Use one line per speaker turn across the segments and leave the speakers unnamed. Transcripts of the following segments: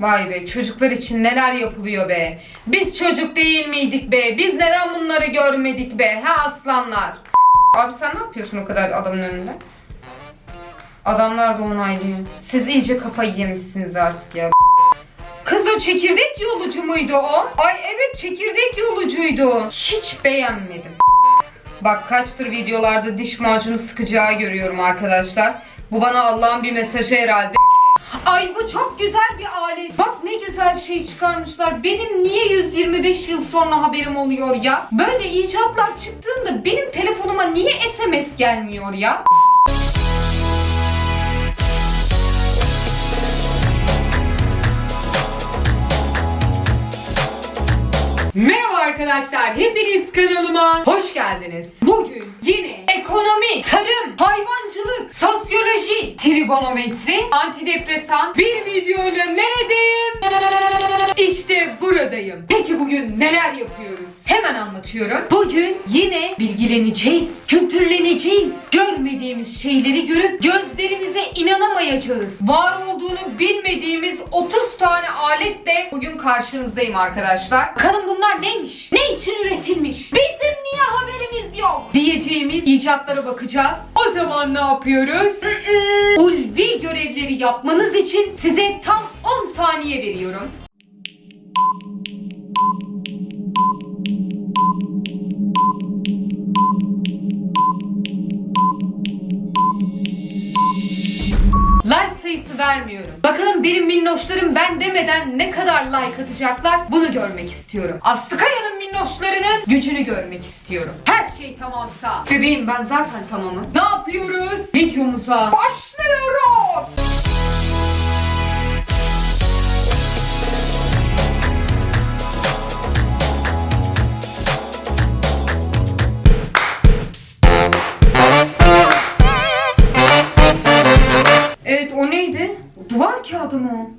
Vay be çocuklar için neler yapılıyor be. Biz çocuk değil miydik be? Biz neden bunları görmedik be? Ha aslanlar. Abi sen ne yapıyorsun o kadar adamın önünde? Adamlar da onaylıyor. Siz iyice kafayı yemişsiniz artık ya. Kız o çekirdek yolucu muydu o? Ay evet çekirdek yolucuydu. Hiç beğenmedim. Bak kaçtır videolarda diş macunu sıkacağı görüyorum arkadaşlar. Bu bana Allah'ın bir mesajı herhalde. Ay bu çok güzel bir alet. Bak ne güzel şey çıkarmışlar. Benim niye 125 yıl sonra haberim oluyor ya? Böyle icatlar çıktığında benim telefonuma niye SMS gelmiyor ya? Merhaba arkadaşlar, hepiniz kanalıma hoş geldiniz. Bugün yine ekonomi, tarım, hayvancılık, sosyoloji, trigonometri, antidepresan bir videoyla neredeyim? İşte buradayım. Peki bugün neler yapıyoruz? Hemen anlatıyorum. Bugün yine bilgileneceğiz, kültürleneceğiz. Görmediğimiz şeyleri görüp gözlerimize inanamayacağız. Var olduğunu bilmediğimiz 30 tane aletle bugün karşınızdayım arkadaşlar. Bakalım bunlar neymiş? Ne için Diyeceğimiz icatlara bakacağız. O zaman ne yapıyoruz? Ulvi görevleri yapmanız için size tam 10 saniye veriyorum. Like sayısı vermiyorum. Bakalım benim minnoşlarım ben demeden ne kadar like atacaklar bunu görmek istiyorum. Aslı Kaya'nın minnoşlarının gücünü görmek istiyorum. Her şey tamamsa. Bebeğim ben zaten tamamım. Ne yapıyoruz? Videomuza başlıyoruz. Evet o neydi? Duvar kağıdı mı?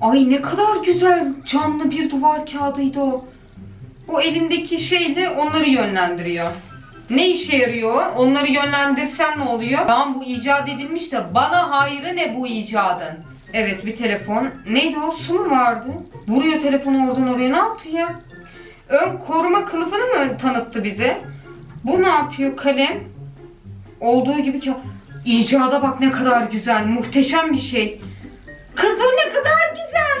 Ay ne kadar güzel canlı bir duvar kağıdıydı o. Bu elindeki şeyle onları yönlendiriyor. Ne işe yarıyor? Onları yönlendirsen ne oluyor? Tamam bu icat edilmiş de bana hayrı ne bu icadın? Evet bir telefon. Neydi o? Su mu vardı? Vuruyor telefonu oradan oraya. Ne yaptı ya? Ön koruma kılıfını mı tanıttı bize? Bu ne yapıyor? Kalem. Olduğu gibi ki icada bak ne kadar güzel, muhteşem bir şey. Kızım ne kadar güzel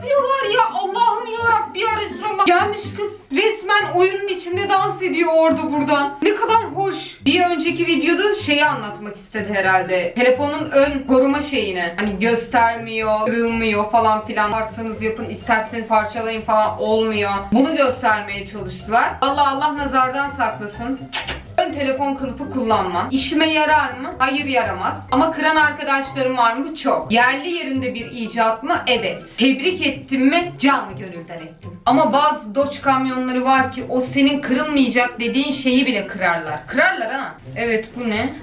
yapıyorlar ya Allah'ım ya Rabbi ya Resulallah. Gelmiş kız resmen oyunun içinde dans ediyor orada burada. Ne kadar hoş. Bir önceki videoda şeyi anlatmak istedi herhalde. Telefonun ön koruma şeyini. Hani göstermiyor, kırılmıyor falan filan. Yaparsanız yapın, isterseniz parçalayın falan olmuyor. Bunu göstermeye çalıştılar. Allah Allah nazardan saklasın. Ön telefon kılıfı kullanmam. İşime yarar mı? Hayır yaramaz. Ama kıran arkadaşlarım var mı? Çok. Yerli yerinde bir icat mı? Evet. Tebrik ettim mi? Canı gönülden ettim. Ama bazı Dodge kamyonları var ki o senin kırılmayacak dediğin şeyi bile kırarlar. Kırarlar ha. Evet bu ne?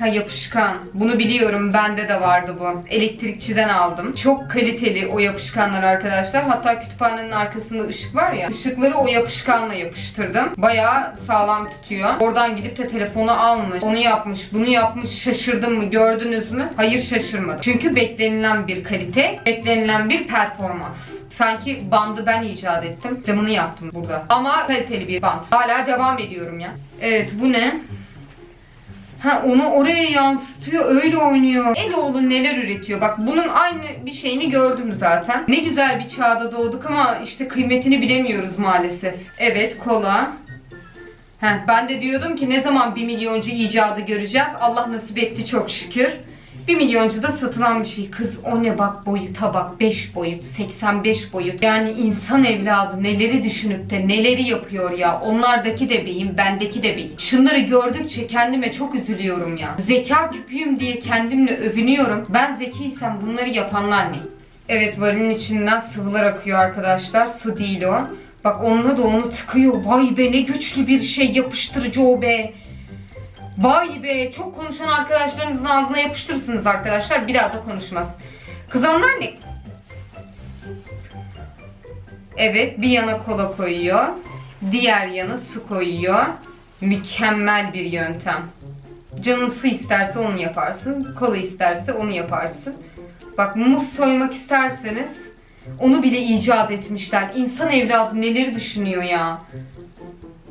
Ha yapışkan. Bunu biliyorum. Bende de vardı bu. Elektrikçiden aldım. Çok kaliteli o yapışkanlar arkadaşlar. Hatta kütüphanenin arkasında ışık var ya. Işıkları o yapışkanla yapıştırdım. Bayağı sağlam tutuyor. Oradan gidip de telefonu almış. Onu yapmış, bunu yapmış. Şaşırdım mı? Gördünüz mü? Hayır şaşırmadım. Çünkü beklenilen bir kalite, beklenilen bir performans. Sanki bandı ben icat ettim. Bunu yaptım burada. Ama kaliteli bir band. Hala devam ediyorum ya. Evet bu ne? Ha onu oraya yansıtıyor öyle oynuyor. Eloğlu neler üretiyor. Bak bunun aynı bir şeyini gördüm zaten. Ne güzel bir çağda doğduk ama işte kıymetini bilemiyoruz maalesef. Evet kola. Heh, ben de diyordum ki ne zaman bir milyoncu icadı göreceğiz. Allah nasip etti çok şükür. 1 milyoncu da satılan bir şey. Kız o ne bak boyuta bak 5 boyut 85 boyut. Yani insan evladı neleri düşünüp de neleri yapıyor ya. Onlardaki de beyin bendeki de beyin. Şunları gördükçe kendime çok üzülüyorum ya. Zeka küpüyüm diye kendimle övünüyorum. Ben zekiysem bunları yapanlar ne? Evet varilin içinden sıvılar akıyor arkadaşlar. Su değil o. Bak onunla da onu tıkıyor. Vay be ne güçlü bir şey yapıştırıcı o be. Vay be çok konuşan arkadaşlarınızın ağzına yapıştırırsınız arkadaşlar. Bir daha da konuşmaz. Kızanlar ne? Evet bir yana kola koyuyor. Diğer yana su koyuyor. Mükemmel bir yöntem. Canın su isterse onu yaparsın. Kola isterse onu yaparsın. Bak muz soymak isterseniz onu bile icat etmişler. İnsan evladı neleri düşünüyor ya.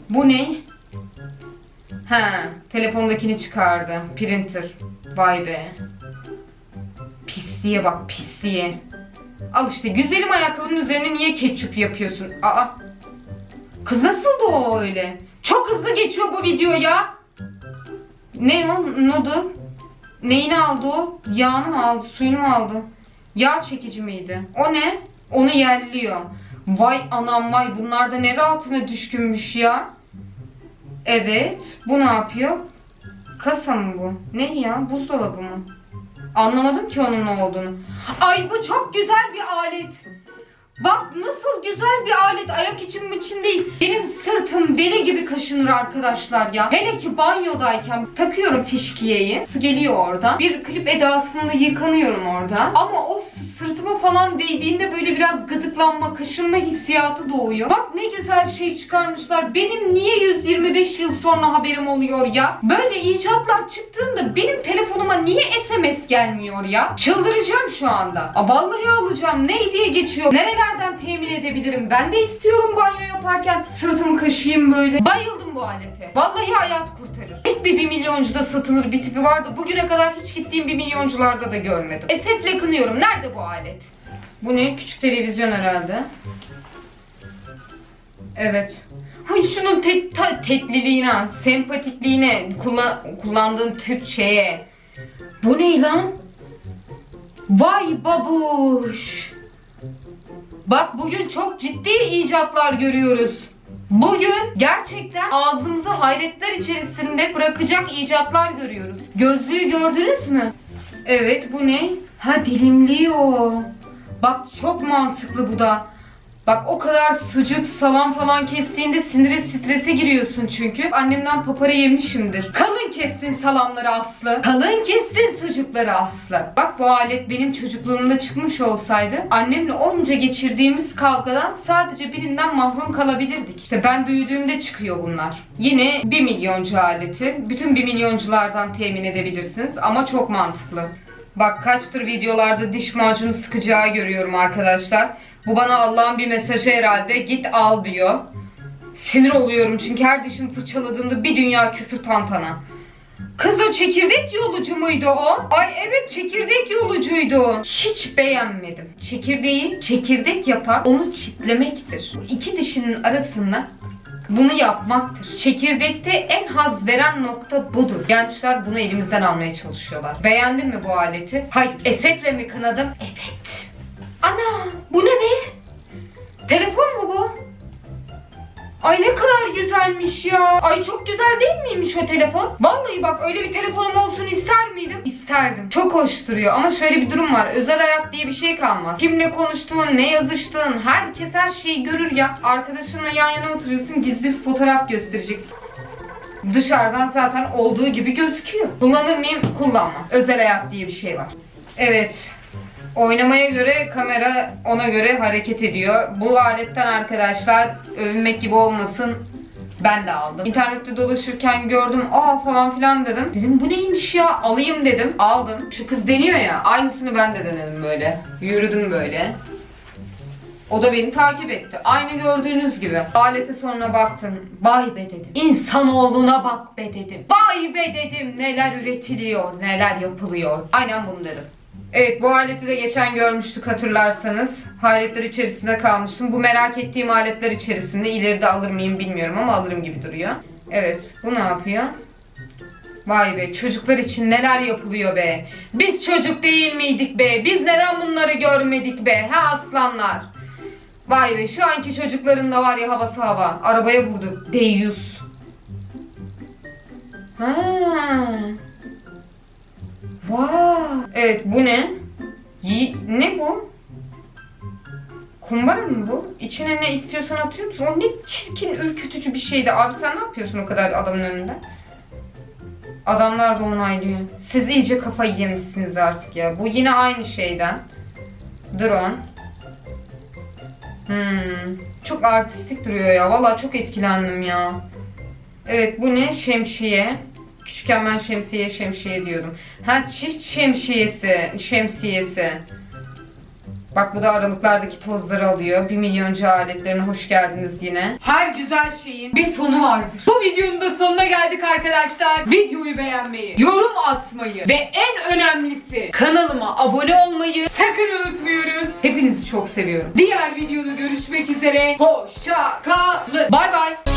Bu ne? He, telefondakini çıkardı. Printer. Vay be. Pisliğe bak pisliğe. Al işte güzelim ayakkabının üzerine niye ketçup yapıyorsun? Aa. Kız nasıldı o öyle? Çok hızlı geçiyor bu video ya. Ne o? Noodle. Neyini aldı o? Yağını mı aldı? Suyunu mu aldı? Yağ çekici miydi? O ne? Onu yerliyor. Vay anam vay bunlar da ne rahatına düşkünmüş ya. Evet. Bu ne yapıyor? Kasa mı bu? Ne ya? Buzdolabı mı? Anlamadım ki onun ne olduğunu. Ay bu çok güzel bir alet. Bak nasıl güzel bir alet. Ayak için için değil. Benim sırtım deli gibi kaşınır arkadaşlar ya. Hele ki banyodayken takıyorum fişkiyeyi. Su geliyor oradan. Bir klip edasında yıkanıyorum orada. Ama o sırtıma falan değdiğinde böyle biraz gıdıklanma, kaşınma hissiyatı doğuyor. Bak ne güzel şey çıkarmışlar. Benim niye 125 yıl sonra haberim oluyor ya? Böyle icatlar çıktığında benim telefonuma niye SMS gelmiyor ya? Çıldıracağım şu anda. Aa, vallahi alacağım. Ne diye geçiyor? Nerelerden temin edebilirim? Ben de istiyorum banyo yaparken sırtımı kaşıyayım böyle. Bayıldım bu alete. Vallahi hayat kurtarır. Tek bir 1 milyoncuda satılır bir tipi vardı. Bugüne kadar hiç gittiğim bir milyoncularda da görmedim. Esefle kınıyorum. Nerede bu alet? Bu ne? Küçük televizyon herhalde. Evet. Hay şunun tek ta, tekliliğine, sempatikliğine, kullan, kullandığın Türkçeye. Bu ne lan? Vay babuş. Bak bugün çok ciddi icatlar görüyoruz. Bugün gerçekten ağzımızı hayretler içerisinde bırakacak icatlar görüyoruz. Gözlüğü gördünüz mü? Evet bu ne? Ha dilimliyor. Bak çok mantıklı bu da. Bak o kadar sucuk, salam falan kestiğinde sinire strese giriyorsun çünkü. Annemden papara yemişimdir. Kalın kestin salamları Aslı. Kalın kestin sucukları Aslı. Bak bu alet benim çocukluğumda çıkmış olsaydı annemle onca geçirdiğimiz kavgadan sadece birinden mahrum kalabilirdik. İşte ben büyüdüğümde çıkıyor bunlar. Yine 1 milyoncu aleti. Bütün 1 milyonculardan temin edebilirsiniz ama çok mantıklı. Bak kaçtır videolarda diş macunu sıkacağı görüyorum arkadaşlar. Bu bana Allah'ın bir mesajı herhalde. Git al diyor. Sinir oluyorum çünkü her dişimi fırçaladığımda bir dünya küfür tantana. Kız o çekirdek yolucu muydu o? Ay evet çekirdek yolucuydu. Hiç beğenmedim. Çekirdeği çekirdek yapan onu çitlemektir. Bu iki dişinin arasında bunu yapmaktır. Çekirdekte en haz veren nokta budur. Gelmişler bunu elimizden almaya çalışıyorlar. Beğendin mi bu aleti? Hayır. Esefle mi kınadım? Evet. Ana bu ne be? Telefon mu bu? Ay ne kadar güzelmiş ya. Ay çok güzel değil miymiş o telefon? Vallahi bak öyle bir telefonum olsun ister miydim? İsterdim. Çok hoş duruyor ama şöyle bir durum var. Özel hayat diye bir şey kalmaz. Kimle konuştuğun, ne yazıştığın, herkes her şeyi görür ya. Arkadaşınla yan yana oturuyorsun gizli bir fotoğraf göstereceksin. Dışarıdan zaten olduğu gibi gözüküyor. Kullanır mıyım? Kullanmam. Özel hayat diye bir şey var. Evet. Oynamaya göre kamera ona göre hareket ediyor. Bu aletten arkadaşlar övünmek gibi olmasın ben de aldım. İnternette dolaşırken gördüm aa falan filan dedim. Dedim bu neymiş ya alayım dedim. Aldım. Şu kız deniyor ya aynısını ben de denedim böyle. Yürüdüm böyle. O da beni takip etti. Aynı gördüğünüz gibi. Alete sonra baktım. Vay be dedim. İnsanoğluna bak be dedim. Vay be dedim. Neler üretiliyor, neler yapılıyor. Aynen bunu dedim. Evet bu aleti de geçen görmüştük hatırlarsanız. Hayretler içerisinde kalmıştım. Bu merak ettiğim aletler içerisinde. ileride alır mıyım bilmiyorum ama alırım gibi duruyor. Evet bu ne yapıyor? Vay be çocuklar için neler yapılıyor be. Biz çocuk değil miydik be? Biz neden bunları görmedik be? Ha aslanlar. Vay be şu anki çocukların da var ya havası hava. Arabaya vurdu. Deyyus. Ha. Vay. Evet bu ne? Yi- ne bu? Kumbara mı bu? İçine ne istiyorsan atıyor musun? O ne çirkin ürkütücü bir şeydi. Abi sen ne yapıyorsun o kadar adamın önünde? Adamlar da onaylıyor. Siz iyice kafayı yemişsiniz artık ya. Bu yine aynı şeyden. Drone. Hmm. Çok artistik duruyor ya. Vallahi çok etkilendim ya. Evet bu ne? Şemsiye. Küçükken ben şemsiye şemsiye diyordum. Ha çift şemsiyesi, şemsiyesi. Bak bu da aralıklardaki tozları alıyor. Bir milyoncu aletlerine hoş geldiniz yine. Her güzel şeyin bir sonu vardır. Bu videonun da sonuna geldik arkadaşlar. Videoyu beğenmeyi, yorum atmayı ve en önemlisi kanalıma abone olmayı sakın unutmuyoruz. Hepinizi çok seviyorum. Diğer videoda görüşmek üzere. Hoşça kalın. Bay bay.